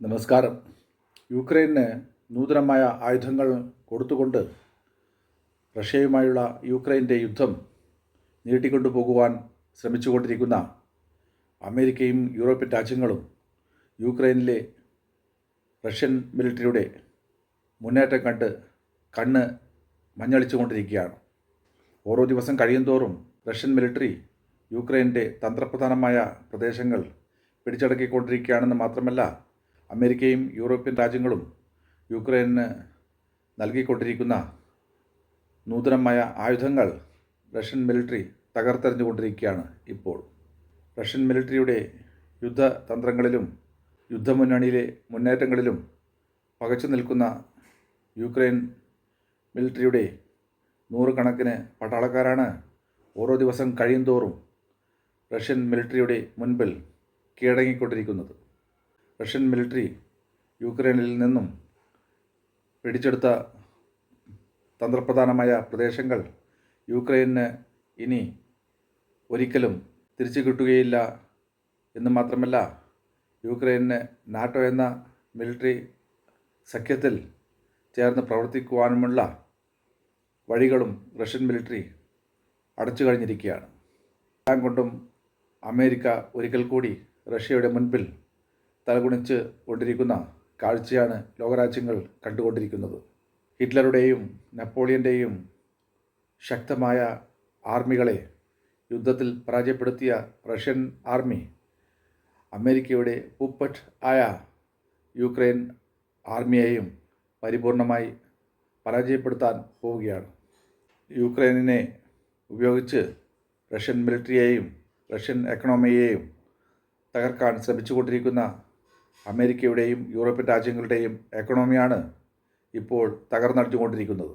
നമസ്കാരം. യുക്രൈന് നൂതനമായ ആയുധങ്ങൾ കൊടുത്തുകൊണ്ട് റഷ്യയുമായുള്ള യുക്രൈന്റെ യുദ്ധം നീട്ടിക്കൊണ്ടു പോകുവാൻ ശ്രമിച്ചുകൊണ്ടിരിക്കുന്ന അമേരിക്കയും യൂറോപ്യൻ രാജ്യങ്ങളും യുക്രൈനിലെ റഷ്യൻ മിലിറ്ററിയുടെ മുന്നേറ്റം കണ്ട് കണ്ണ് മഞ്ഞളിച്ചുകൊണ്ടിരിക്കുകയാണ്. ഓരോ ദിവസം കഴിയുന്തോറും റഷ്യൻ മിലിറ്ററി യുക്രൈന്റെ തന്ത്രപ്രധാനമായ പ്രദേശങ്ങൾ പിടിച്ചടക്കിക്കൊണ്ടിരിക്കുകയാണെന്ന് മാത്രമല്ല അമേരിക്കയും യൂറോപ്യൻ രാജ്യങ്ങളും യുക്രൈന് നൽകിക്കൊണ്ടിരിക്കുന്ന നൂതനമായ ആയുധങ്ങൾ റഷ്യൻ മിലിറ്ററി തകർത്തെറിഞ്ഞുകൊണ്ടിരിക്കുകയാണ് ഇപ്പോൾ. റഷ്യൻ മിലിറ്ററിയുടെ യുദ്ധതന്ത്രങ്ങളിലും യുദ്ധമുന്നണിയിലെ മുന്നേറ്റങ്ങളിലും പകച്ചു നിൽക്കുന്ന യുക്രൈൻ മിലിറ്ററിയുടെ നൂറുകണക്കിന് പട്ടാളക്കാരാണ് ഓരോ ദിവസം കഴിയുന്തോറും റഷ്യൻ മിലിറ്ററിയുടെ മുൻപിൽ കീഴടങ്ങിക്കൊണ്ടിരിക്കുന്നത്. റഷ്യൻ മിലിറ്ററി യുക്രൈനിൽ നിന്നും പിടിച്ചെടുത്ത തന്ത്രപ്രധാനമായ പ്രദേശങ്ങൾ യുക്രൈന് ഇനി ഒരിക്കലും തിരിച്ചു കിട്ടുകയില്ല. എന്ന് മാത്രമല്ല യുക്രൈന് നാറ്റോ എന്ന മിലിറ്ററി സഖ്യത്തിൽ ചേർന്ന് പ്രവർത്തിക്കുവാനുമുള്ള വഴികളും റഷ്യൻ മിലിറ്ററി അടച്ചു കഴിഞ്ഞിരിക്കുകയാണ്. എല്ലാം കൊണ്ടും അമേരിക്ക ഒരിക്കൽ കൂടി റഷ്യയുടെ മുൻപിൽ തലകുണിച്ച് കൊണ്ടിരിക്കുന്ന കാഴ്ചയാണ് ലോകരാജ്യങ്ങൾ കണ്ടുകൊണ്ടിരിക്കുന്നത്. ഹിറ്റ്ലറുടെയും നെപ്പോളിയന്റെയും ശക്തമായ ആർമികളെ യുദ്ധത്തിൽ പരാജയപ്പെടുത്തിയ റഷ്യൻ ആർമി അമേരിക്കയുടെ പൂപ്പറ്റ് ആയ യുക്രൈൻ ആർമിയെയും പരിപൂർണമായി പരാജയപ്പെടുത്താൻ പോവുകയാണ്. യുക്രൈനിനെ ഉപയോഗിച്ച് റഷ്യൻ മിലിറ്ററിയെയും റഷ്യൻ എക്കണോമിയെയും തകർക്കാൻ ശ്രമിച്ചുകൊണ്ടിരിക്കുന്ന അമേരിക്കയുടെയും യൂറോപ്യൻ രാജ്യങ്ങളുടെയും എക്കണോമിയാണ് ഇപ്പോൾ തകർന്നടിച്ചുകൊണ്ടിരിക്കുന്നത്